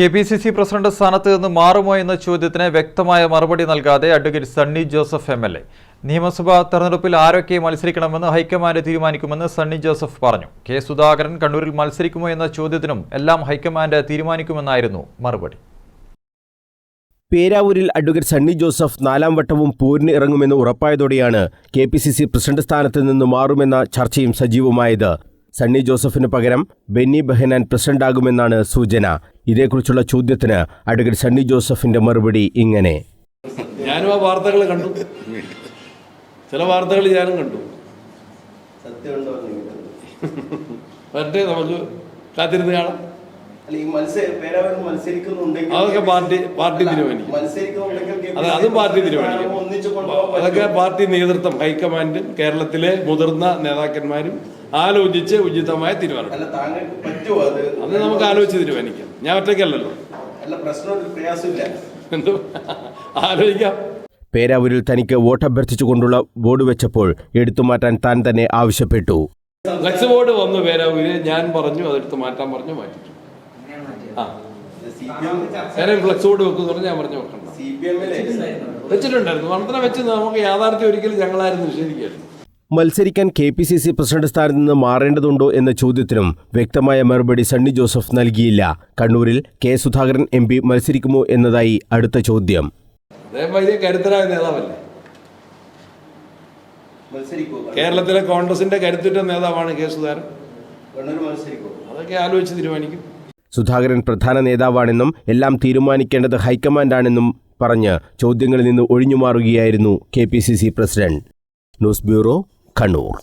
K P C C president സ്ഥാനത്ത് നിന്ന് മാറുമോ എന്ന ചോദ്യത്തിന് വ്യക്തമായ മറുപടി നൽകാതെ advocate Sunny Joseph M L A. നിയമസഭാ തെരഞ്ഞെടുപ്പിൽ ആരൊക്കെ മത്സരിക്കണമെന്ന് ഹൈക്കമാൻഡ് തീരുമാനിക്കുമെന്ന് സണ്ണി ജോസഫ് പറഞ്ഞു. കെ സുധാകരൻ കണ്ണൂരിൽ മത്സരിക്കുമോ എന്ന ചോദ്യത്തിനും എല്ലാം ഹൈക്കമാൻഡ് തീരുമാനിക്കുമെന്നായിരുന്നു മറുപടി. പേരാവൂരിൽ അഡ്വക്കേറ്റ് സണ്ണി ജോസഫ് നാലാം വട്ടവും പോരിന് ഇറങ്ങുമെന്ന് ഉറപ്പായതോടെയാണ് K P C C president സ്ഥാനത്ത് നിന്ന് മാറുമെന്ന ചർച്ചയും സജീവമായത്. സണ്ണി ജോസഫിന് പകരം ബെന്നി ബെഹനാൻ പ്രസിഡന്റാകുമെന്നാണ് സൂചന. ഇതേക്കുറിച്ചുള്ള ചോദ്യത്തിന് അഡ്വക്കേറ്റ് സണ്ണി ജോസഫിന്റെ മറുപടി ഇങ്ങനെ. ഞാനും ആ വാർത്തകൾ കണ്ടു. ചില വാർത്തകൾ ഞാനും കണ്ടു. വരട്ടെ നമുക്ക് കാത്തിരുന്ന് കാണാം. അല്ല, ഈ മത്സര- പേരാവൂരിൽ മത്സരിക്കുന്നുണ്ടെങ്കിൽ അതൊക്കെ പാർട്ടി പാർട്ടി തീരുമാനിക്കും. അത് അതും പാർട്ടി തീരുമാനിക്കും. അതൊക്കെ പാർട്ടി നേതൃത്വം ഹൈക്കമാൻഡും കേരളത്തിലെ മുതിർന്ന നേതാക്കന്മാരും ആലോചിച്ച് ഉചിതമായ തീരുമാനം അത്? നമുക്ക് ആലോചിച്ച് തീരുമാനിക്കാം. ഞാൻ ഒറ്റയ്ക്കല്ലല്ലോ. എന്തോ? ആലോചിക്കാം. പേരാവൂരിൽ തനിക്ക് വോട്ടഭ്യർത്ഥിച്ചുകൊണ്ടുള്ള ബോർഡ് വെച്ചപ്പോൾ എടുത്തുമാറ്റാൻ താൻ തന്നെ ആവശ്യപ്പെട്ടു. ഫ്ലക്സ് ബോർഡ് വന്നു പേരാവൂര്. ഞാൻ പറഞ്ഞു അതെടുത്ത് മാറ്റാൻ പറഞ്ഞു മാറ്റി ആ. ഫ്ലെക്സ് ബോർഡ് വെക്കുന്നു പറഞ്ഞ് ഞാൻ പറഞ്ഞു വെക്കണ്ട. വെച്ചിട്ടുണ്ടായിരുന്നു. മന്ത്രം വെച്ച് നമുക്ക് യാഥാർത്ഥ്യം ഒരിക്കലും ഞങ്ങളായിരുന്നു നിഷേധിക്കുകയായിരുന്നു. മത്സരിക്കാൻ K P C C president സ്ഥാനത്ത് നിന്ന് മാറേണ്ടതുണ്ടോ എന്ന ചോദ്യത്തിനും വ്യക്തമായ മറുപടി സണ്ണി ജോസഫ് നൽകിയില്ല. കണ്ണൂരിൽ കെ സുധാകരൻ എം പി മത്സരിക്കുമോ എന്നതായി അടുത്ത ചോദ്യം. കരുത്തരായ നേതാവല്ലേ? കേരളത്തിലെ കോൺഗ്രസിന്റെ കരുത്തുറ്റ നേതാവാണ് കെ സുധാകരൻ. അതൊക്കെ ആലോചിച്ച് തീരുമാനിക്കും. സുധാകരൻ പ്രധാന നേതാവാണെന്നും എല്ലാം തീരുമാനിക്കേണ്ടത് ഹൈക്കമാൻഡാണെന്നും പറഞ്ഞ് ചോദ്യങ്ങളിൽ നിന്ന് ഒഴിഞ്ഞുമാറുകയായിരുന്നു K P C C president. News bureau Kannur